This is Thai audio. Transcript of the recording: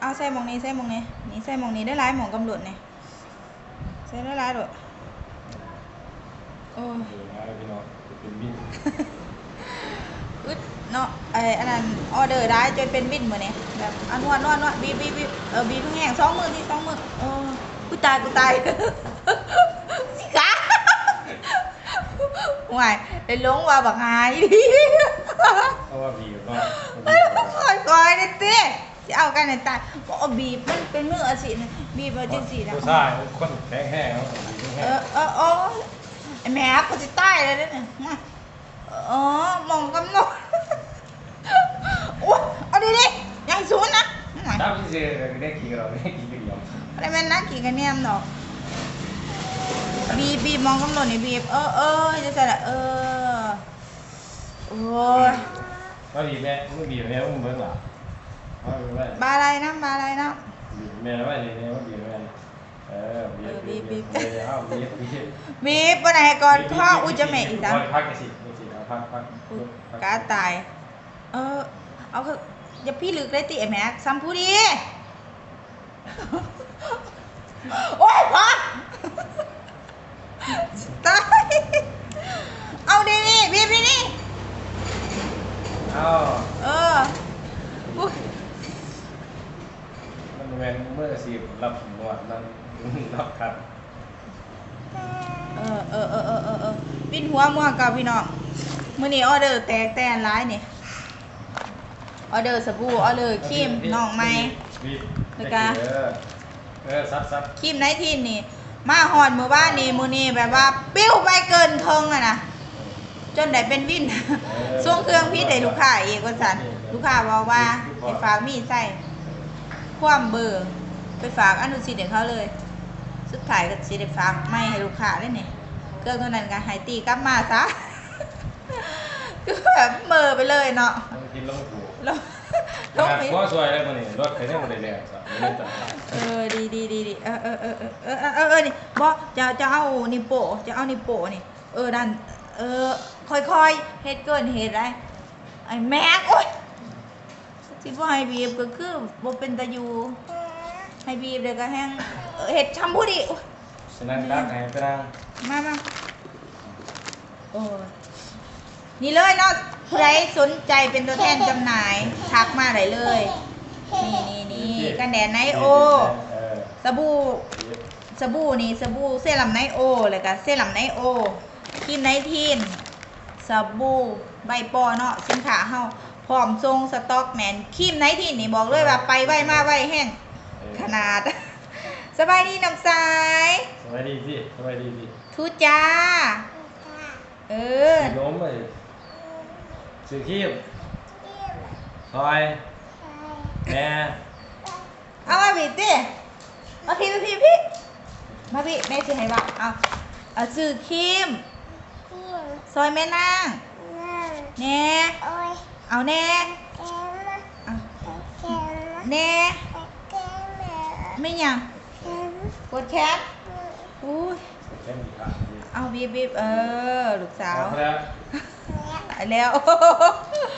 เอาใส่หมองนี้ใส่หมองนี้นี่ใส่หมองนี้ได้หลายหมองกำหนดนี่ใส่ได้หลายโดดโอ้ยเออนะพี่น้องเป็นบินอึดเนาะไอ้อันนั้นออเดอร์ได้จนเป็นบินมื้อนี้แบบอันนวดนวดนวดบีบบีบบีบเออบีบแห้งสองมือที่สองมือโอ้ยกูตายกูตายสิกาห่วยได้ลงว่าบักหายเพราะว่าบีบเนาะคอยคอยๆนี่ติ สิเอากันในตายบ่เอาบีบมันเป็นมืออาชีพนะบีบเอาจังซี่นะผู้ชายคนแข็งแห้งเนาะบีบเอแห้งอเออเออไอ้แม่กูสิตายแล้วเด้อเนี่ยมาเออมองกำหนดโอ้ยเอาดิดิยังศูนย์นะหน่อยตามที่เจอได้กี่เราได้กี่เดียวอะไรแม่นนักกี่กันเนี่ยมดอก บีบบีบมองกำหนดนี่บีบเออเออจะใส่ละเออ โอ้ยว่าบีบแม่มึงบีบแม่มึงเบิ่งหล่ะว่าบีบแม่บาอะไรนะบาอะไรนะ บีบแม่ว่านี่ว่าบีบแม่เออบีบบีบบีบเอาบีบบีบบีบวันไหนก่อนพ่ออุจจะแม่อีกจ้ะพักกันสิสิเอาพักพักกาตาย เออ เอาคืออย่าพี่ลึกเลยติไอ้แม็กซัมพูดี โอ้ยพอตาย เอาดีนี่บีบดีนี่ เอา เอออุ๊ย มัน แม่นเมื่อสิรับหนวดนั้นรับคัดเออเออเออเออเออเออปินหัวม่วงกับพี่น้องมื้อนี้ออเดอร์แตกแตนร้ายนี่ออเดอร์สบู่ออเดอร์ครีมน้องใหม่บีบแล้วก็เออเออซัดซัดครีมไนทินนี่ มาหอนมือบ้านนี่มือนี่แบบว่า ปิ้วไปเกินเทิงอะนะจนได้เป็นวินส่งเครื่องพิษให้ลูกค้าเอกว่าสันลูกค้าบอกว่าให้ฝากมีดใส่ ความเบอร์ ไปฝากอนุสิทธิ์ให้เขาเลย สุดท้ายก็สิได้ฝากไม่ให้ลูกค้าได้เนี่ยเครื่องตัวนั้นก็หายตีกลับมาซะก็แบบเบอร์ไปเลยเนาะกินแล้วก็ถูกแล้วแล้วมีอช่วยได้มานี้รถใครได้มาไดเแล้วเออดีดีดีเออเออเออเออเออเออนี่บอจะจะเอานิโปจะเอานิโปนี่ เออดันเออค่อยๆเฮ็ดเกินเฮ็ดไรไอ้แม็กโอ๊ย สิบ่ให้บีบก็คือบ่เป็นตะอยู่ให้บีบเดี๋ยวก็แห้งเออเฮ็ดช้ำพูดิโอ๊ยฉะนั้นดักให้ไปนั่งมามาโอ้ยนี่เลยเนาะใครสนใจเป็นตัวแทนจำหน่ายทักมาได้เลย นี่นี่นี่กันแดดไนโอเออสบู่ สบู่นี่สบู่เซรั่มไนโอแล้วก็เซรั่มไนโอครีมไนทีนสบู่ใบปอเนาะสินค้าเฮา พร้อมทรงสต็อกแมนครีมไนทีนนี่บอกเลยว่าไปไวมาไวแห้งขนาด สบายดีน้ำสายสบายดีสิสบายดีสิทุจ้า เออล้มเลยสื่อคีบคอยแม่เอามาพี่ติมาพี่มาพี่พี่มาพี่แม่สิให้ว่าเอาเอาซื้อครีมซอยแม่นางแหน่ เอาแน่แน่ไม่ยังปวดแขนอุ้ยเอาบีบเออ ลูกสาวแล้ว